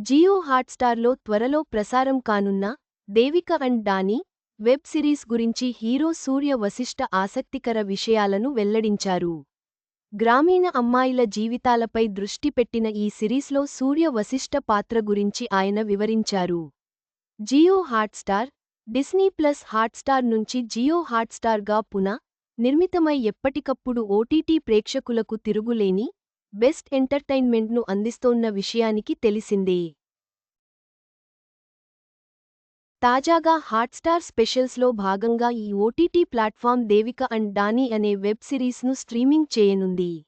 జియో హాట్స్టార్లో త్వరలో ప్రసారం కానున్న Devika and Danny web series గురించి హీరో సూర్య వశిష్ఠ ఆసక్తికర విషయాలను వెల్లడించారు. గ్రామీణ అమ్మాయిల జీవితాలపై దృష్టి పెట్టిన ఈ సిరీస్లో సూర్య వశిష్ఠ పాత్ర గురించి ఆయన వివరించారు. Jio Hotstar Disney plus Hotstar నుంచి జియో హాట్స్టార్గా పునః నిర్మితమై ఎప్పటికప్పుడు ఓటీటీ ప్రేక్షకులకు తిరుగులేని బెస్ట్ ఎంటర్టైన్మెంట్ను అందిస్తోన్న విషయానికి తెలిసిందే. తాజాగా హాట్స్టార్ స్పెషల్స్లో భాగంగా ఈ OTT platform Devika and Danny అనే వెబ్ సిరీస్ను స్ట్రీమింగ్ చేయనుంది.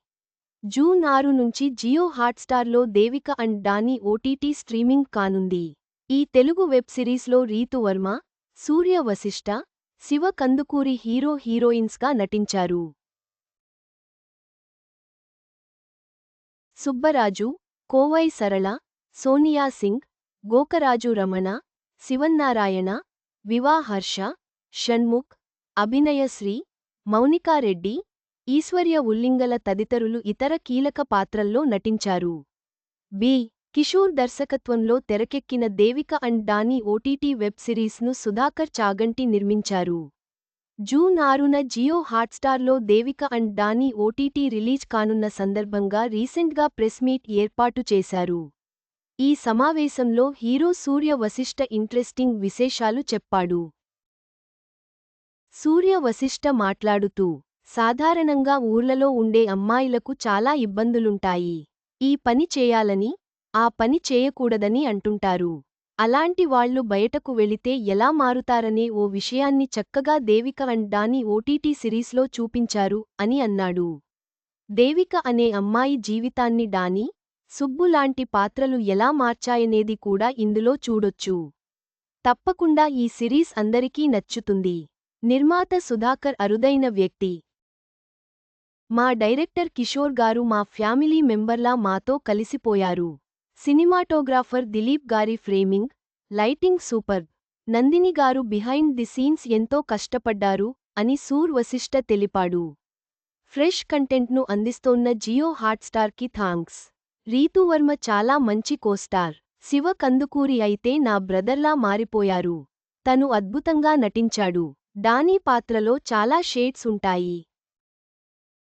జూన్ ఆరు నుంచి Jio హాట్స్టార్లో Devika and Danny OTT streaming కానుంది. ఈ తెలుగు వెబ్ సిరీస్లో రీతు వర్మ సూర్య వశిష్ఠ శివ కందుకూరి హీరో హీరోయిన్స్గా నటించారు. సుబ్బరాజు కోవై సరళ సోనియా సింగ్ గోకరాజు రమణ శివన్నారాయణ వివా హర్ష షణ్ముఖ్ అభినయశ్రీ మౌనికారెడ్డి ఈశ్వర్య ఉల్లింగల తదితరులు ఇతర కీలక పాత్రల్లో నటించారు. బి. కిషోర్ దర్శకత్వంలో తెరకెక్కిన Devika and Danny OTT web సిరీస్ను సుధాకర్ చాగంటి నిర్మించారు. జూన్ ఆరున Jio హాట్స్టార్లో Devika and Danny OTT release కానున్న సందర్భంగా రీసెంట్గా ప్రెస్ మీట్ ఏర్పాటు చేశారు. ఈ సమావేశంలో హీరో సూర్య వశిష్ట ఇంట్రెస్టింగ్ విశేషాలు చెప్పాడు. సూర్య వశిష్ట మాట్లాడుతూ సాధారణంగా ఊర్లలో ఉండే అమ్మాయిలకు చాలా ఇబ్బందులుంటాయి. ఈ పని చేయాలని ఆ పని చేయకూడదని అంటుంటారు. అలాంటి వాళ్ళు బయటకు వెళితే ఎలా మారుతారనే ఓ విషయాన్ని చక్కగా దేవిక అండ్ ఓటీటీ సిరీస్లో చూపించారు అని అన్నాడు. దేవిక అనే అమ్మాయి జీవితాన్ని డానీ సుబ్బు లాంటి పాత్రలు ఎలా మార్చాయనేది కూడా ఇందులో చూడొచ్చు. తప్పకుండా ఈ సిరీస్ అందరికీ నచ్చుతుంది. నిర్మాత సుధాకర్ అరుదైన వ్యక్తి. మా డైరెక్టర్ కిషోర్ గారు మా ఫ్యామిలీ మెంబర్లా మాతో కలిసిపోయారు. సినిమాటోగ్రాఫర్ దిలీప్ గారి ఫ్రేమింగ్ లైటింగ్ సూపర్. నందిని గారు బిహైండ్ ది సీన్స్ ఎంతో కష్టపడ్డారు అని సూర్ వశిష్ట తెలిపాడు. ఫ్రెష్ కంటెంట్ను అందిస్తోన్న జియో హాట్స్టార్కి థాంక్స్. రీతువర్మ చాలా మంచి కోస్టార్. శివ కందుకూరి అయితే నా బ్రదర్లా మారిపోయారు. తను అద్భుతంగా నటించాడు. డానీ పాత్రలో చాలా షేడ్స్ ఉంటాయి.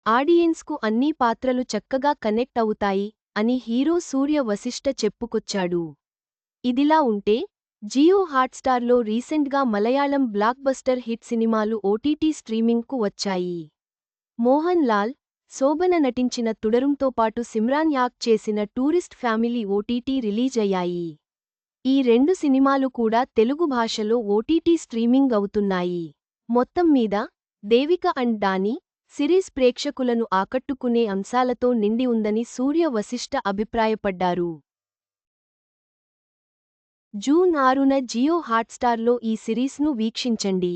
ఆడియన్స్కు అన్నీ పాత్రలు చక్కగా కనెక్ట్ అవుతాయి. అని హీరో సూర్య వశిష్ట చెప్పుకొచ్చాడు. ఇదిలా ఉంటే జియో హాట్స్టార్లో రీసెంట్గా మలయాళం బ్లాక్బస్టర్ హిట్ సినిమాలు ఓటీటీ స్ట్రీమింగ్కు వచ్చాయి. మోహన్ లాల్ శోభన నటించిన తుడరుంతో పాటు సిమ్రాన్ యాక్ చేసిన టూరిస్ట్ ఫ్యామిలీ ఓటీటీ రిలీజ్ అయ్యాయి. ఈ రెండు సినిమాలు కూడా తెలుగు భాషలో ఓటీటీ స్ట్రీమింగ్ అవుతున్నాయి. మొత్తం మీద దేవిక అండ్ డానీ సిరీస్ ప్రేక్షకులను ఆకట్టుకునే అంశాలతో నిండి ఉందని సూర్య వశిష్ఠ అభిప్రాయపడ్డారు. జూన్ ఆరున జియో హాట్స్టార్లో ఈ సిరీస్ను వీక్షించండి.